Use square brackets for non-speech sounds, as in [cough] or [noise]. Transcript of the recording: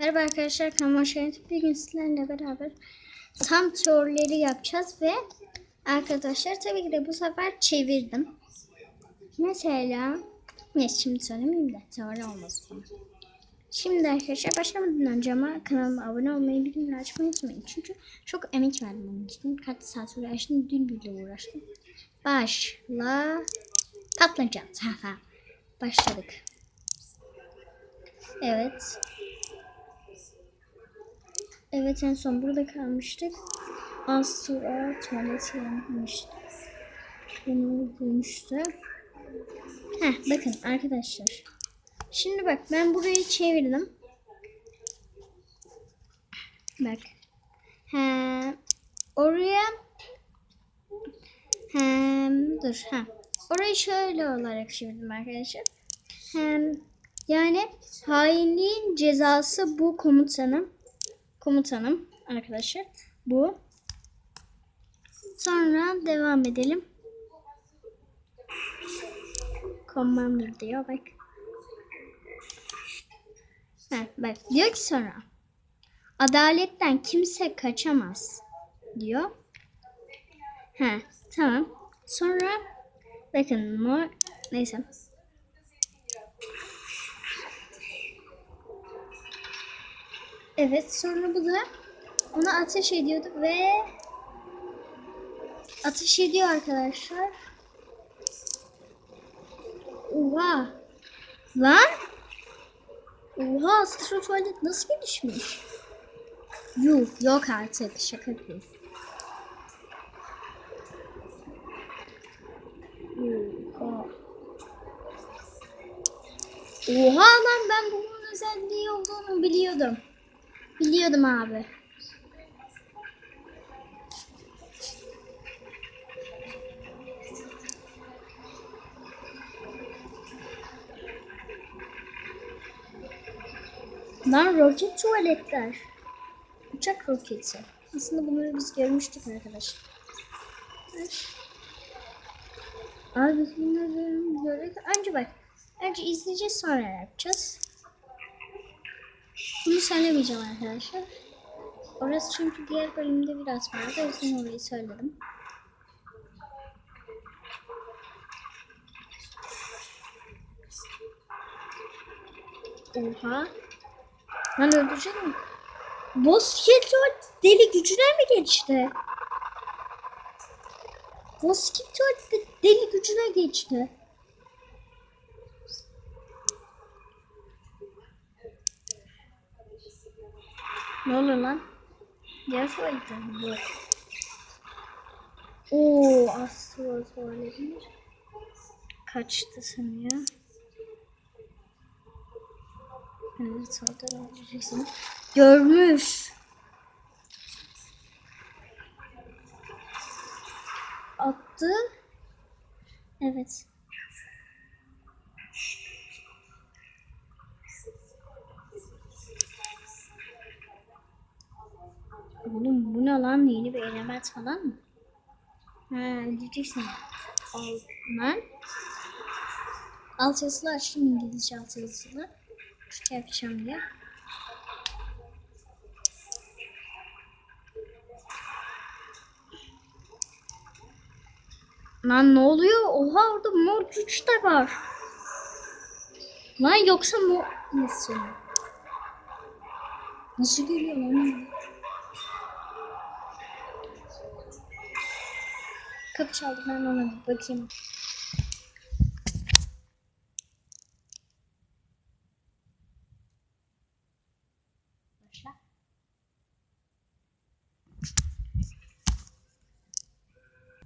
Merhaba arkadaşlar kanalıma hoş geldiniz. Sizlerle beraber tam teorileri yapacağız ve arkadaşlar tabii ki de bu sefer çevirdim. Mesela ne şimdi söylemeyeyim de teori olmaz o zaman. Şimdi arkadaşlar başlamadan önce ama kanalıma abone olmayı, bildirimleri açmayı unutmayın. Çünkü çok emek verdim onun için. Kaç saat uğraştım, dün bile uğraştım. Başla. Patlayacağız. [laughs] Başladık. Evet. Evet en son burada kalmıştık. Az sonra tuvalet yapmıştık. Bunu bulmuştu. Heh bakın arkadaşlar. Şimdi bak ben burayı çevirdim. Bak. He, oraya hem dur ha. Orayı şöyle olarak çevirdim arkadaşlar. Hem yani hainliğin cezası bu komutanım. Komutanım arkadaşlar. Bu. Sonra devam edelim. Commander diyor bak. Ha, bak diyor ki sonra. Adaletten kimse kaçamaz diyor. Ha tamam. Sonra bakın mor neyse. Evet sonra bu da ona ateş ediyordu ve ateş ediyor arkadaşlar. Oha. Lan. Oha astro tuvalet nasıl gelişmiş? Yuh yok artık şaka yapıyorsun. Oha. Oha lan ben bunun özelliği olduğunu biliyordum. Biliyordum abi. Lan roket tuvaletler. Uçak roketi. Aslında bunları biz görmüştük arkadaşlar. Abi biz bunları gördük. Önce bak. Önce izleyeceğiz sonra yapacağız. Bunu söylemeyeceğim arkadaşlar. Orası çünkü diğer bölümde biraz vardı. O yüzden orayı söyledim. Oha. Lan öldürecek mi? Boss Killtoy deli gücüne mi geçti? Boss Killtoy de deli gücüne geçti. Ne oluyor lan? Diğer tuvalette mi bu? Oo, astro tuvaletmiş. Kaçtı sanıyor. Evet, orada öldüreceksin. Görmüş. Attı. Evet. Oğlum bu ne lan? Yeni bir element falan mı? Ha, diyeceksin. Al lan. Alt yazılı açtım İngilizce alt yazılı. Şey yapacağım diye. Lan ne oluyor? Oha orada mor güç de var. Lan yoksa mor... Nasıl? Nasıl geliyor lan? Kapı çaldı ben ona bir bakayım. Başla.